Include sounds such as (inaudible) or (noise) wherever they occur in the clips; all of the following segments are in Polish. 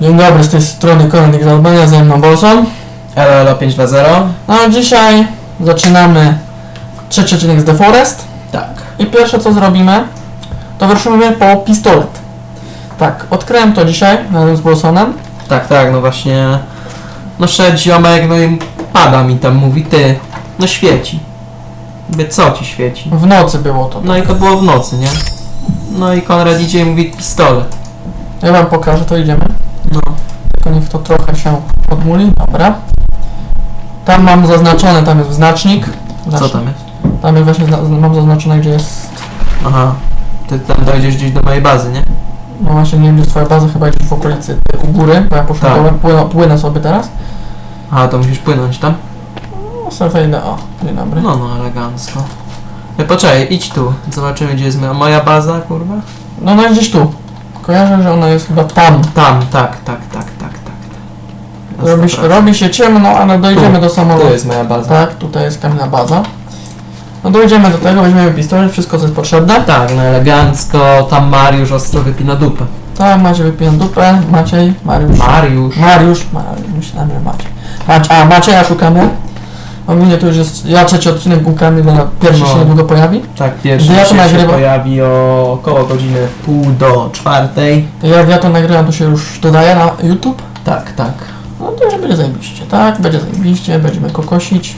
Dzień dobry, z tej strony Koronnik z Albania, ze mną Bolson. LLO 520. No a dzisiaj zaczynamy trzeci odcinek z The Forest. Tak. I pierwsze co zrobimy, to wyruszymy po pistolet. Tak, odkryłem to dzisiaj razem z Bolsonem. Tak, tak, no właśnie. No szedł ziomek, no i pada mi tam, mówi ty, no świeci. Mówię, co ci świeci? W nocy było to. No i to było w nocy, nie? No i Konrad idzie i mówi pistolet. Ja wam pokażę, to idziemy. No. Tylko niech to trochę się podmuli, dobra. Tam mam zaznaczone, tam jest znacznik. Co Znacznik. tam jest? Tam jest właśnie, zna- mam zaznaczone gdzie jest, Aha. Ty tam dojdziesz gdzieś do mojej bazy, nie? no właśnie nie wiem gdzie jest twoja baza, chyba gdzieś w okolicy u góry, bo ja poszłem Tak. dołem, płynę, płynę sobie teraz. A, to musisz płynąć tam? No sobie wejdę, o, dzień dobry. No, no, elegancko. E, poczekaj, idź tu. Zobaczymy, gdzie jest moja, moja baza, kurwa. No jest gdzieś tu. Kojarzę, że ona jest chyba tam. Tam, tak, tak, tak, tak, tak. Robi, się- robi się ciemno, ale dojdziemy Tu, do samolotu. Tu jest moja baza. Tak, tutaj jest Kamila baza. No dojdziemy do tego, weźmiemy pistolet, wszystko co jest potrzebne. Tak, no elegancko, tam Mariusz ostro wypina dupę. Tak, Maciej wypiję dupę, Maciej, Mariusz. Mariusz. Mariusz, Mariusz, myślałem, że Maciej. Macie, a Macieja szukamy. Ogólnie to już jest, ja trzeci odcinek był Kamila, pierwszy No. się niedługo pojawi. Tak, pierwszy Gdy ja to się, nagrywam- pojawi o około godziny w pół do czwartej. Jak ja to nagrywam, to się już dodaje na YouTube. Tak, tak. No to już będzie zajebiście, tak? Będzie zajebiście, będziemy kokosić.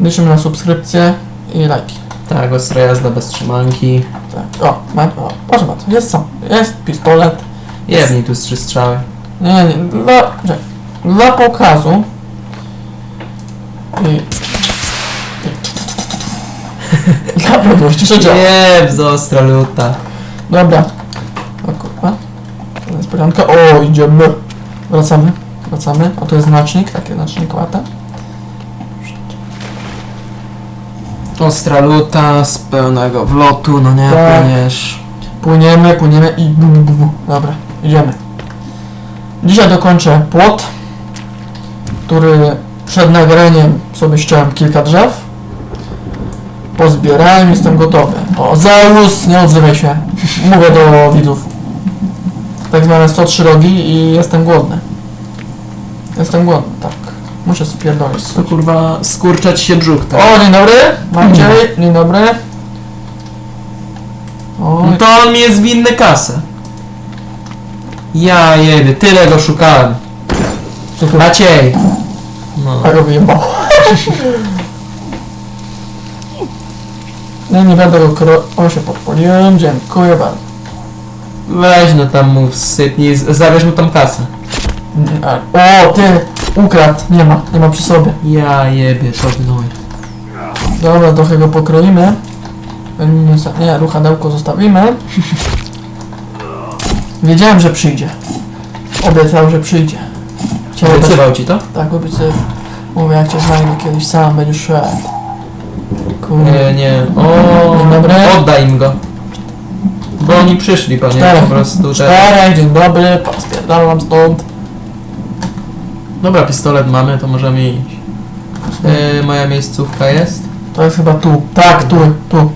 Liczymy na subskrypcję i lajki. Tak, ostra jazda bez trzymanki. Tak. O, ma, o proszę bardzo, jest sam, jest pistolet. Jebnij tu z trzy strzały. Nie, nie, dla, czekaj, dla pokazu. I... i- Dla pewności, że działa. Jeb, z ostra luta. Dobra. O kurwa. To Niespodzianka. O, idziemy. Wracamy. Wracamy. O, to jest znacznik, takie znacznik łata. Ostra luta z pełnego wlotu, no nie, Tak. płyniesz. Płyniemy, płyniemy i bu, bu, bu. Dobra, idziemy. Dzisiaj dokończę płot, który przed nagraniem sobie ściąłem kilka drzew. Pozbierałem, jestem gotowy. O, Zeus, nie odzywaj się. Mówię do widzów. Tak zwane 103 rogi i jestem głodny. Jestem głodny, tak. Muszę spierdolić. To kurwa skurczać się brzuch, tak? O, dzień dobry, Maciej, dzień dobry. O, No to on mi jest winny kasę. Ja jebie, tyle go szukałem. Maciej! No. Go wyjebało. No nie będę go kro... O, się podpaliłem, dziękuję bardzo. Weź no tam mu wsypnij, z- zabierz mu tam kasę. O, ty! Ukradł, nie ma, nie ma przy sobie. Ja jebie, to gnój. Dobra, trochę go pokroimy. Nie, ruchadełko zostawimy. (laughs) Wiedziałem, że przyjdzie. Obiecał, że przyjdzie. Chciałem Obiecywał ci to? Tak, obiecywał. Mówię, jak cię znajdę kiedyś sam, będziesz szedł. Kurde. Nie, nie. O, Dzień dobry. oddaj im go. Bo oni przyszli, panie, Czterech. po prostu. Te... Czterech, dzień dobry, spierdalam stąd. Dobra, pistolet mamy, to możemy iść. E, moja miejscówka jest? To jest chyba tu. Tak, tu, tu,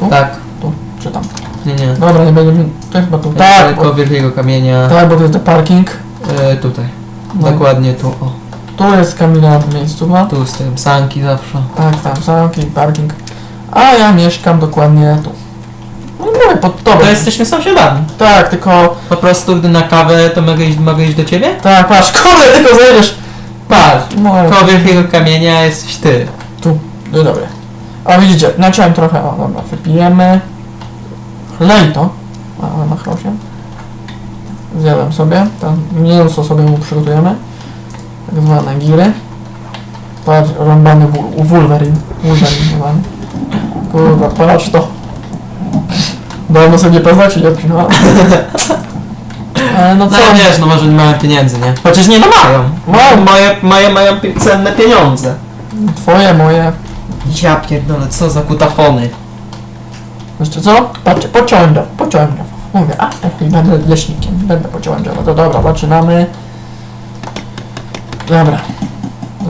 Tu? Tak. tu, czy tam. Nie, nie. Dobra, nie będziemy. To jest chyba tu. Tak, Tak, bo, Koło wielkiego kamienia. tak, bo to jest ten parking. E, tutaj. No, Dokładnie tu. O, Tu jest Kamila w miejscu, no. tu z tym sanki zawsze. Tak, tam parking, parking. A ja mieszkam dokładnie tu. No mówię, pod tobą. To jesteśmy sąsiadami. Tak, tylko... Po prostu gdy na kawę, to mogę iść, mogę iść do ciebie? Tak, patrz, kurde, tylko zajdziesz. Patrz. No, Koło wielkiego kamienia jesteś ty. tu. No dobra. A widzicie, naciąłem trochę, o dobra, wypijemy. Chlej to. A, machnął się. Zjadłem sobie. Tam mięso sobie mu przygotujemy. Tak zwane giry. Patrz, rąbany wul- wulwerin. Wulwerin zwany. Kurwa, patrz to. Dawno sobie nie poznacie, nie no. (laughs) Ale no co? No wiesz, no może nie mają pieniędzy, nie? Chociaż nie, no mają. Mają. Moje, moje mają pi- cenne pieniądze. Twoje, moje. Ja pierdolę, co za kutafony. Jeszcze co? Patrzcie, pociągnął, pociągnął. Mówię, a, i będę leśnikiem, będę pociągnął. No to dobra, zaczynamy. Dobra.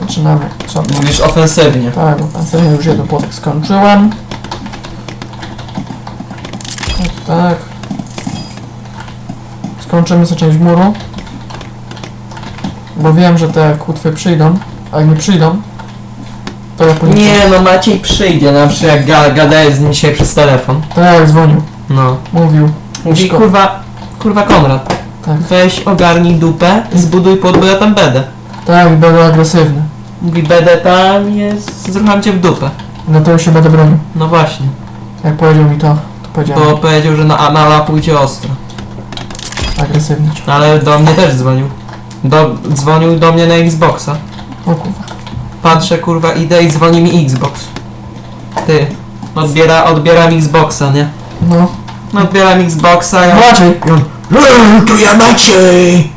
Zaczynamy. Co? Mówisz ofensywnie. Tak, sobie już jeden płotek skończyłem. Tak, tak. Skończymy sobie część muru. Bo wiem, że te kutwy przyjdą. A jak nie przyjdą, to ja później... Nie no, Maciej przyjdzie, na przykład jak ga gadałeś z nim dzisiaj przez telefon. Tak dzwonił. No. Mówił. Mówi, kurwa, kurwa Konrad, Tak. weź ogarnij dupę, zbuduj pod, bo ja tam będę. Tak, będę agresywny. Mówi, będę tam, jest, zrucham cię w dupę. Dlatego się będę bronił. No właśnie, Jak powiedział mi to, to powiedziałem. bo powiedział, że na Anala pójdzie ostro. Agresywnie. No, Ale do mnie też dzwonił. Do, dzwonił do mnie na Xboxa. O kurwa. Patrzę, kurwa, idę i dzwoni mi Xbox. Ty, odbiera, odbieram Xboxa, nie? No. No, odbieram Xboxa i on... Raczej. I on "Eee, to ja Maciej!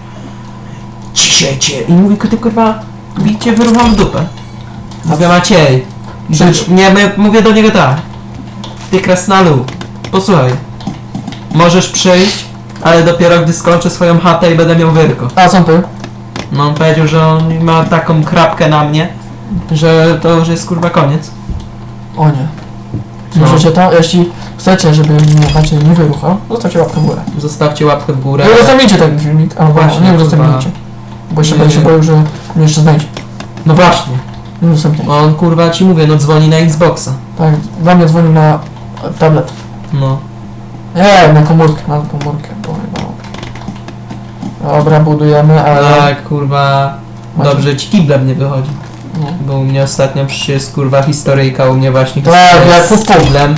Ciszecie! I mówi, ty kurwa, bicie wyrucham w dupę. Mówię, Maciej, Przyjdź. nie, my, mówię do niego tak. Ty krasnalu, posłuchaj. Możesz przyjść, ale dopiero gdy skończę swoją chatę i będę miał wyrko. A co ty? No on powiedział, że on ma taką krapkę na mnie, że to już jest kurwa koniec. O nie. Słyszycie to? Jeśli chcecie, żeby mnie Maciej nie wyruchał, zostawcie łapkę w górę. Zostawcie łapkę w górę. Nie udostępnijcie ten filmik, albo Właśnie, nie udostępnijcie. Bo jeszcze Nie, będę się nie. boił, że mnie jeszcze znajdzie. No właśnie. Nie udostępniajcie. On kurwa ci mówię, no dzwoni na Xboxa. Tak, dla mnie dzwonił na e, tablet. No. Nie, na komórkę, na komórkę. Pojebał. Dobra, budujemy, ale... Tak, kurwa. Macie- Dobrze ci kiblem nie wychodzi. No. Bo u mnie ostatnio przecież jest kurwa historyjka, u mnie właśnie Tak, historia jak z kiblem.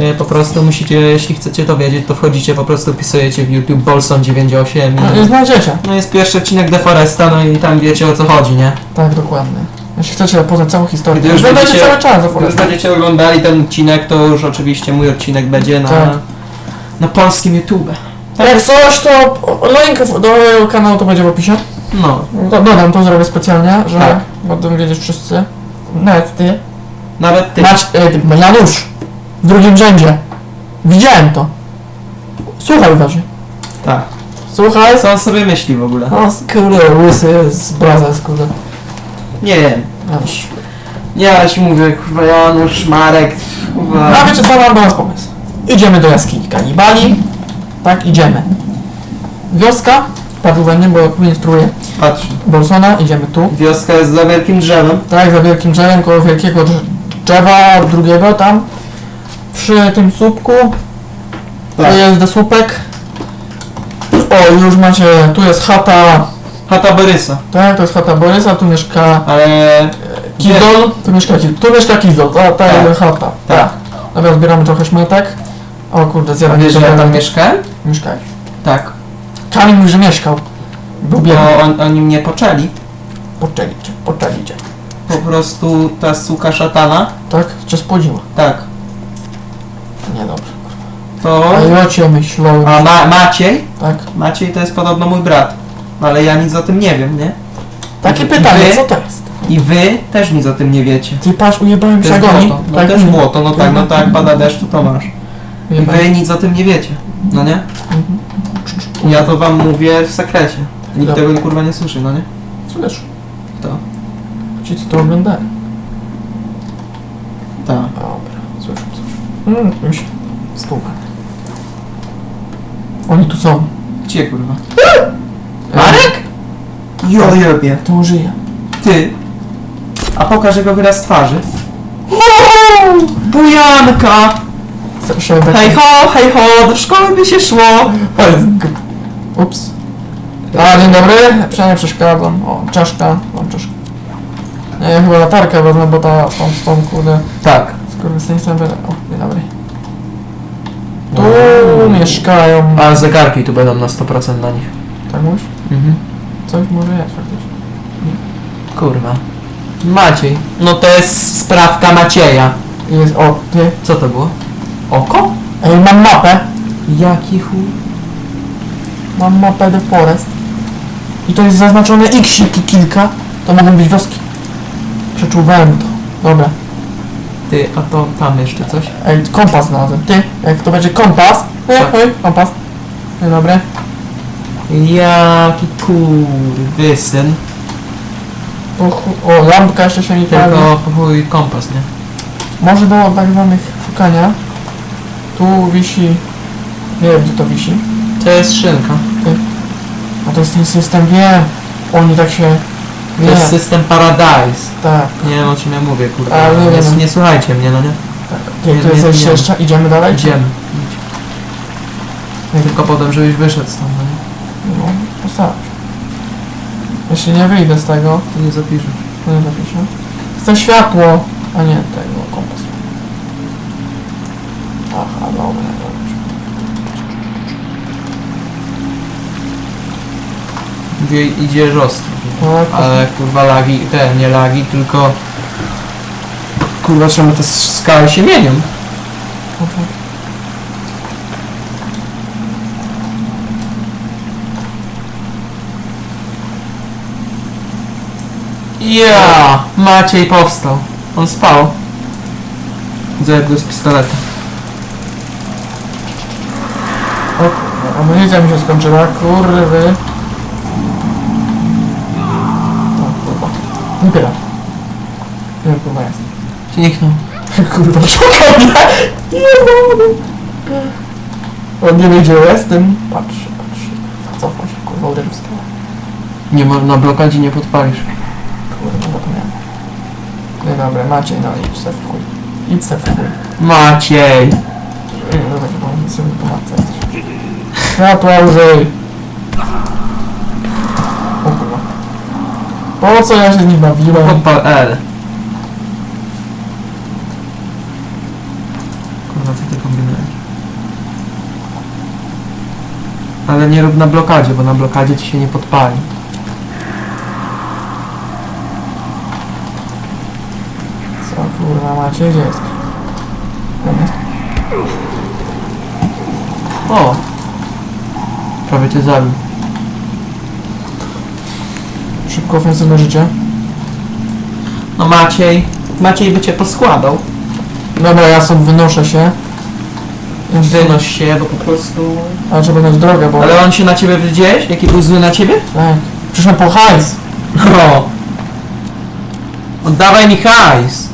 Y, Po prostu musicie, jeśli chcecie to wiedzieć, to wchodzicie, po prostu wpisujecie w YouTube Bolson98 No, nie i... znajdziecie. No jest pierwszy odcinek Deforesta, no i tam wiecie o co chodzi, nie? Tak, dokładnie. Jeśli chcecie poznać całą historię, Gdy to już już będziecie będziecie- cały czas za Jak już będziecie oglądali ten odcinek, to już oczywiście mój odcinek będzie na, Tak. na polskim YouTube. Jak coś, to link do mojego kanału to będzie w opisie. No, Do, dodam, to zrobię specjalnie, że Tak. będą wiedzieć wszyscy. Nawet ty. nawet ty. Mać, e, ty, Janusz! W drugim rzędzie. Widziałem to. Słuchaj uważnie. Tak. Słuchaj. Co on sobie myśli w ogóle? O, kurde, łysy z braza jest, kurde. Nie wiem. Janusz. Ja ci mówię, kurwa Janusz, Marek, kurwa... A wiecie co, mam do was pomysł. Idziemy do jaskini kanibali. Tak, idziemy. Wioska. Mnie, bo instruuję Patrz, Bolsona. Idziemy tu. wioska jest za wielkim drzewem. Tak, za wielkim drzewem, koło wielkiego drz- drzewa, drugiego tam. Przy tym słupku. Tak. To jest słupek. O, już macie, tu jest chata, Chata Borysa. tak, to jest chata Borysa, tu mieszka Ale... Kizol, tu mieszka Kizol, tu mieszka Kizol, ta, ta Tak. chata, Tak. tak. Dobra, zbieramy trochę szmatek. O kurde, A zjadam wiesz, że ja tam mieszkałem? Mieszkałeś. Tak. Kamil że mieszkał. Był biedny. Bo on, oni mnie poczęli. Poczelicie, poczelicie. Po prostu ta suka szatana. Tak? Cię spłodziła. Tak. Niedobrze. To... A ja cię myślałem. A Ma Maciej? Tak. Maciej to jest podobno mój brat. No ale ja nic o tym nie wiem, nie? Takie I pytanie, wy? co to jest? I wy też nic o tym nie wiecie. Ty patrz, ujebałem To się jest agoni. błoto. No to jest błoto, no tak, no tak, pada deszcz, to masz. I wy nic o tym nie wiecie, no nie? Mhm. Ja to wam mówię w sekrecie. Nikt Dobra. tego kurwa nie słyszy, no nie? Słysz? Kto? Ci co to oglądali. Tak. Dobra, słyszę, słyszę. Mm, mi się spółka. Oni tu są. Gdzie kurwa? (laughs) Marek? Jo jebie. To on żyje. Ty. A pokaż jego wyraz twarzy. Bujanka! Hej ho, hej ho, do szkoły by się szło. Ups. A, dzień dobry. Przynajmniej przeszkadzam. O, czaszka. Mam czaszkę. Nie, ja chyba latarkę wezmę, bo ta tą, z tą kurde Tak. skurwysyństwem będę... O, dzień dobry. Tu mieszkają... A zegarki tu będą na 100% na nich. Tak mówisz? Mhm. Coś może jest faktycznie. Kurwa. Maciej. No to jest sprawka Macieja. Jest, o, ty. Co to było? Oko? Ej, mam mapę. Jaki chuj? Mam mapę The Forest. I to jest zaznaczone x kilka. To mogą być wioski. Przeczuwałem to. Dobra. Ty, a to tam jeszcze coś? Ej, kompas znalazłem. Ty, jak to będzie kompas. Ej, Tak. ej, kompas. Dzień dobry. Jaki kurwysyn. O, chu- o, lampka jeszcze się nie pali. Tylko po chuj kompas, nie? Może do tak zwanych szukania. Tu wisi... Nie wiem, gdzie to wisi. To jest szynka. Ty. to jest ten system, wiem. Oni tak się... To Nie, jest system Paradise. tak. Nie wiem o czym ja mówię, kurwa. Ale nie nie, wiem. nie słuchajcie mnie, no nie? Ty, Nie, tu jest nie, coś nie. jeszcze? Idziemy dalej? Idziemy. Idź. Tylko potem, żebyś wyszedł stąd, no nie? No, postaram się. Jeśli nie wyjdę z tego, To nie zapiszę. to nie zapiszę. Chcę światło, a nie tego Gdzie idzie ostro. Tak, Ale kurwa lagi, te nie lagi, tylko... Kurwa czemu te skały się mienią? dobrze. Ja! Maciej powstał. On spał. Zajeb go z pistoletem. O kurwa, amunicja mi się skończyła, kurwy. O kurwa. Nie pyra. Nie wiem, kurwa jest. Zniknął. Kurwa, szukał mnie! Nie On nie wie, gdzie jestem. Patrz, patrz. Cofnął się, kurwa, uderzył w skałę. Nie ma, na blokadzie nie podpalisz. Kurwa, zapomniałem. Nie dobra, Maciej, no idź se w chuj. Idź se w chuj. Maciej! Nie, no tak, bo nic sobie po matce jesteś. Światła użyj! Po co ja się nim bawiłem? Podpal L. Kurwa, co ty kombinujesz? Ale nie rób na blokadzie, bo na blokadzie ci się nie podpali. Co kurwa macie? Jest. O! Prawie cię zabił. Szybko ofensywne życie. No Maciej. Maciej by cię poskładał. Dobra, ja stąd wynoszę się. Wynoś się, bo po prostu... Ale trzeba znać drogę, bo... Ale on się na ciebie widziałeś? Jaki był zły na ciebie? Tak. Przyszłem po hajs. No. Oddawaj mi hajs.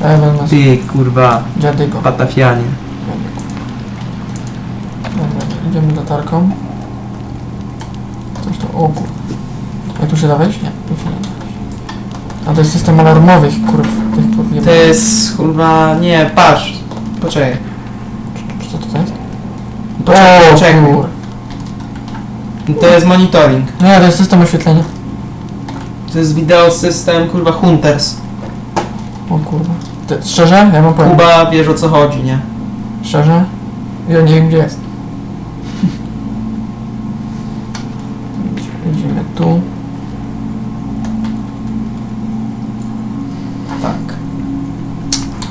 Ja wezmę Ty kurwa, dziadygo. patafianie. Dobra, idziemy latarką. Coś to... O kur... Jak tu się da wejść? Nie, tu się nie da wejść. A to jest system alarmowych, kurw. Tych kurw nie To jest kurwa, nie, patrz. Poczekaj. Czy co to jest? Poczekaj, poczekaj. kur... To jest monitoring. Nie, to jest system oświetlenia. To jest wideo system kurwa Hunters. O kurwa. Ty, szczerze? Ja mam powiem. Kuba wiesz o co chodzi, nie? Szczerze? Ja nie wiem gdzie jest. (laughs) Idziemy tu.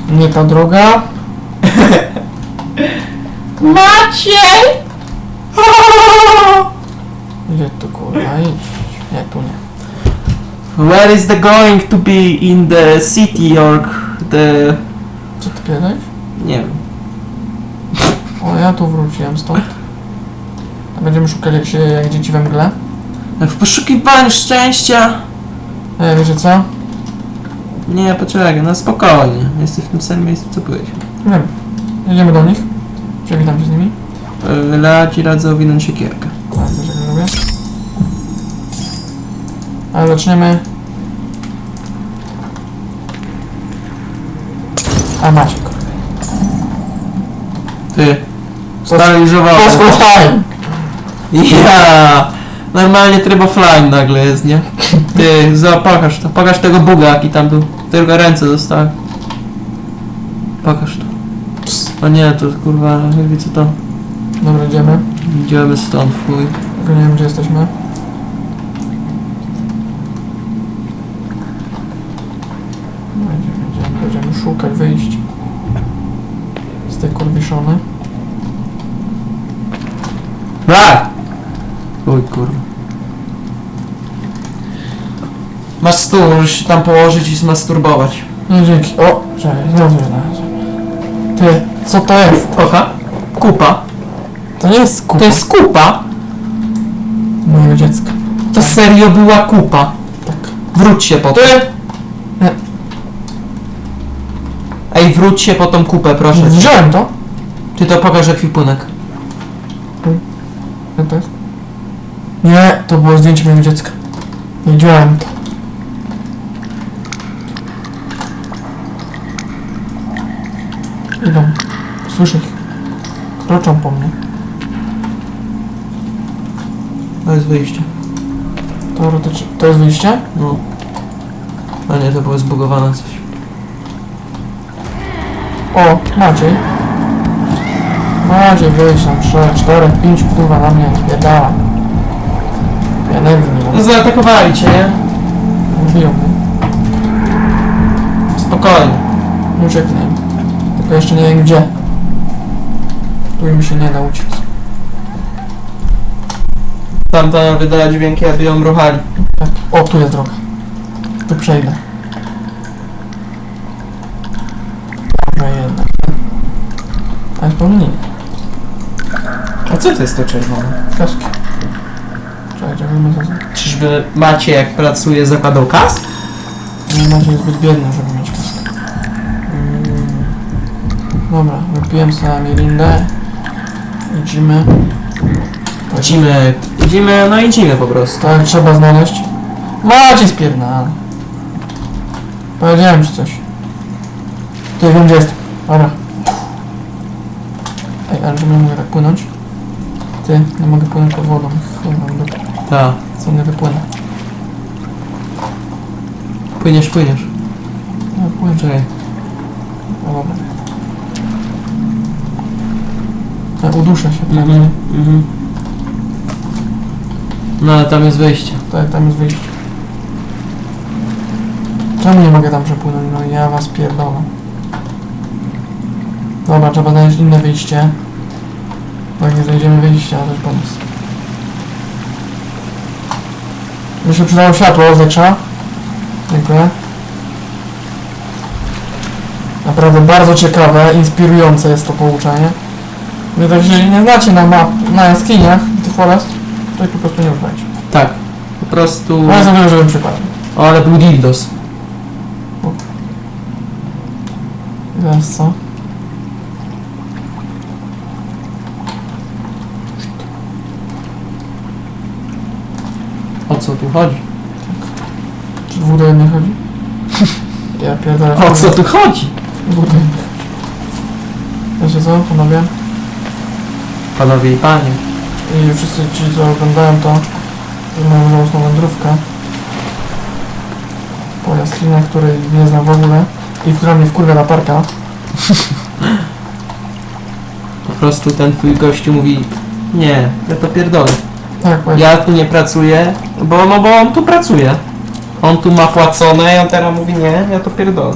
Nie ta droga. (laughs) Maciej! (laughs) Gdzie tu kurwa? Nie, tu nie. Where is the going to be in the city or the... Co ty kiedyś? Nie wiem. O, ja tu wróciłem stąd. A będziemy szukać jak się, jak dzieci we mgle. W poszukiwaniu szczęścia... E, wiecie co? Nie, poczekaj, no spokojnie. Jesteś w tym samym miejscu co byłeś. Wiem. Jedziemy do nich. Przywitam się z nimi. Ja ci radzę owinąć siekierkę. Tak, też jak robię. Ale zaczniemy. A macie go. Ty. Sparaliżowałem. time! Ja! Normalnie tryb offline nagle jest, nie? Ty, za, pokaż to. Pokaż tego buga, jaki tam był. Tylko ręce zostały. Pokaż to. O nie, to kurwa, wie co to. Dobra, idziemy. Idziemy stąd, chuj. Tylko nie wiem gdzie jesteśmy. Będziemy, będziemy, będziemy szukać wyjść. Z tej kurwiszony. Brak! Uj, kurwa. Masz stół, możesz się tam położyć i zmasturbować. Nie dzięki. O! Czekaj, znowu znalazłem. Ty, co to jest? Oha. Kupa. To nie jest kupa To jest kupa. mojego dziecka. To serio była kupa. Tak. Wróć się po to. Ty! Ej, wróć się po tą kupę, proszę. cię. Wziąłem to. Ty to pokaż ekwipunek. Co to jest? Nie, to było zdjęcie mojego dziecka. Widziałem to. Idą. Słyszę ich. Kroczą po mnie. To jest wyjście. Teoretycznie. To jest wyjście? No. A nie, to było zbugowane coś. O, Maciej. Maciej, wyjść tam. 3, 4, 5, kurwa na mnie. Spierdala. Ja nie No mam. zaatakowali cię, nie? Mówią mnie. Spokojnie. Ucieknę. Tylko jeszcze nie wiem gdzie. Tu mi się nie da uciec. Tamta wydała dźwięki, aby ją ruchali. Tak. O, tu jest droga. Tu przejdę. Dobra, jednak. Ale pomnij. A co to jest to czerwone? Kaski. Czekajcie, wyjmę za Czyżby macie jak pracuje zakładał kas? Nie macie zbyt biedny, żeby mieć. Dobra, wypiłem sobie mirindę. Idziemy. Idziemy, idziemy, no idziemy po prostu. Tak, trzeba znaleźć. Macie spierdala. Powiedziałem ci coś. Ty wiem gdzie jest. Dobra. Ej, ale że nie mogę tak płynąć. Ty, nie mogę płynąć pod wodą. Dupę. Tak. Co nie wypłynę? Płyniesz, płyniesz. No płynę. Czekaj. No dobra. Ja uduszę się. Mhm. Mhm. No ale tam jest wyjście. Tak, tam jest wyjście. Czemu nie mogę tam przepłynąć? No ja was pierdolę. Dobra, trzeba znaleźć inne wyjście. Bo jak nie znajdziemy wyjścia, to jest pomysł. Mi się przydało światło z. Dziękuję. Naprawdę bardzo ciekawe, inspirujące jest to pouczenie. Wy tak, jeżeli nie znacie na map, na jaskiniach The Forest, to ich po prostu nie używajcie. Tak. Po prostu... No ja sobie żebym przykładem. O, ale był dildos. Teraz co? O co tu chodzi? Czy dwóch do jednej chodzi? (laughs) Ja pierdolę. O co tu chodzi? Dwóch do jednej. Wiecie co, panowie? Panowie i panie. I wszyscy ci, co oglądają to, mają żałosną wędrówkę po jaskiniach, której nie znam w ogóle i która mnie wkurwia na parka. (laughs) Po prostu ten twój gościu mówi Nie, ja to pierdolę. Tak, właśnie. Ja tu nie pracuję, bo, no bo on tu pracuje. On tu ma płacone i on teraz mówi nie, ja to pierdolę.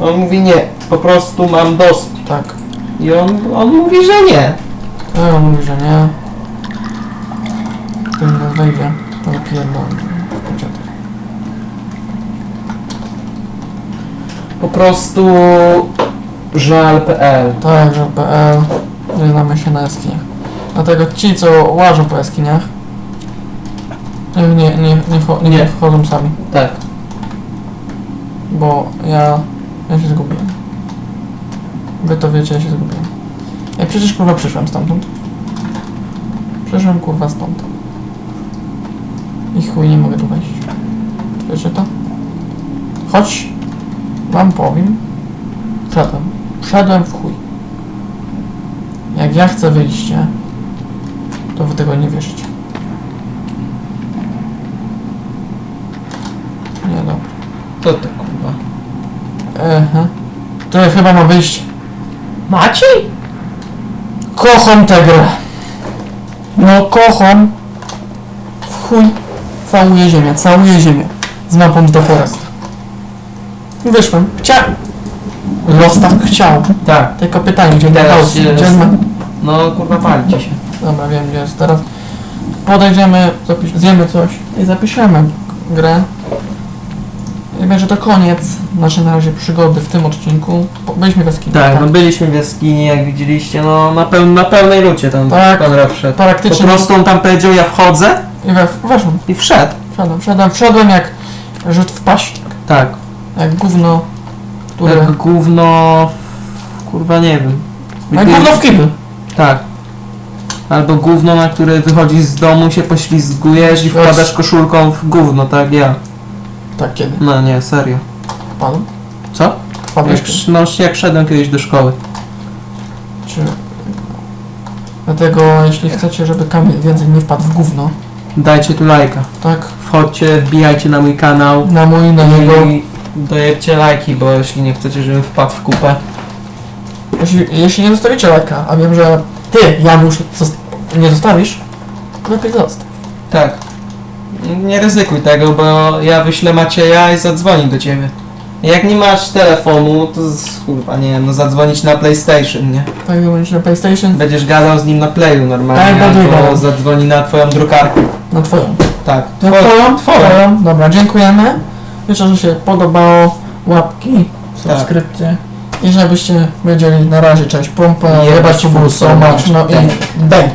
On mówi nie, po prostu mam dosyć. Tak. I on, on mówi, że nie. Tak, on mówi, że nie. Tym nie wejdzie, to pierdolę. Po prostu żal.pl Tak, że PL nie znamy się na jaskiniach. Dlatego ci, co łażą po jaskiniach, nie, nie, nie, nie, cho- nie, Nie. chodzą sami, Tak. bo ja, ja się zgubiłem. Wy to wiecie, ja się zgubiłem. Ja przecież kurwa przyszłem stamtąd. Przyszłem kurwa stąd. I chuj nie mogę tu wejść. Wiecie to? Choć wam powiem, wszedłem. Wszedłem w chuj. Jak ja chcę wyjście, to wy tego nie wierzycie. Nie dobra. To to kurwa. Ehe. To ja chyba ma wyjść. Maciej? Kocham tę grę. No kocham. W chuj. Całuję ziemię, całuję ziemię. Z mapą The Forest. Wyszłem. Chciałem. Los tak chciał. Tak. Tylko pytanie, gdzie Teraz Teraz Gdzie ma... No kurwa pali ci się. Dobra, wiem gdzie jest. Teraz podejdziemy, zapisz... zjemy coś i zapiszemy grę. Będzie to koniec naszej na razie przygody w tym odcinku. Po- Byliśmy w jaskini. Tak, no byliśmy w jaskini, jak widzieliście, no na, peł na pełnej lucie tam Tak. Konrad wszedł. Po Praktycznie. prostu on tam powiedział, ja wchodzę I we, weszłem. i wszedł. Wszedłem, wszedłem, wszedłem jak rzut w paść. Tak. Jak gówno, które... Jak gówno... w- Kurwa nie wiem. Jak gówno w kibel. Tak. Albo gówno, na które wychodzisz z domu, się poślizgujesz i wpadasz koszulką w gówno, tak ja. Tak, kiedy? No nie, serio. Panu? Co? Wpadłeś Jak, no, jak szedłem kiedyś do szkoły. Czy... Dlatego, jeśli chcecie, żeby Kamil więcej nie wpadł w gówno, Dajcie tu lajka. tak? Wchodźcie, wbijajcie na mój kanał. Na mój, na niego. I dajecie lajki, bo jeśli nie chcecie, żebym wpadł w kupę. Jeśli, jeśli nie zostawicie lajka, a wiem, że ty, Janusz, zost- nie zostawisz, to lepiej zostaw. Tak. Nie ryzykuj tego, bo ja wyślę Macieja i zadzwoni do ciebie. Jak nie masz telefonu, to z, kurwa, nie wiem, no zadzwonić na PlayStation, nie? Tak, będziesz na PlayStation, Będziesz gadał z nim na Playu normalnie, Tak, będę albo gadał. zadzwoni na twoją drukarkę. na twoją. Tak. Na Two- twoją? Twoją. Twoją. Dobra, dziękujemy. Życzę, że się podobało. Łapki, subskrypcje. I żebyście wiedzieli na razie, cześć, pompa, Jebać jebać so full, so much, much. no i denk.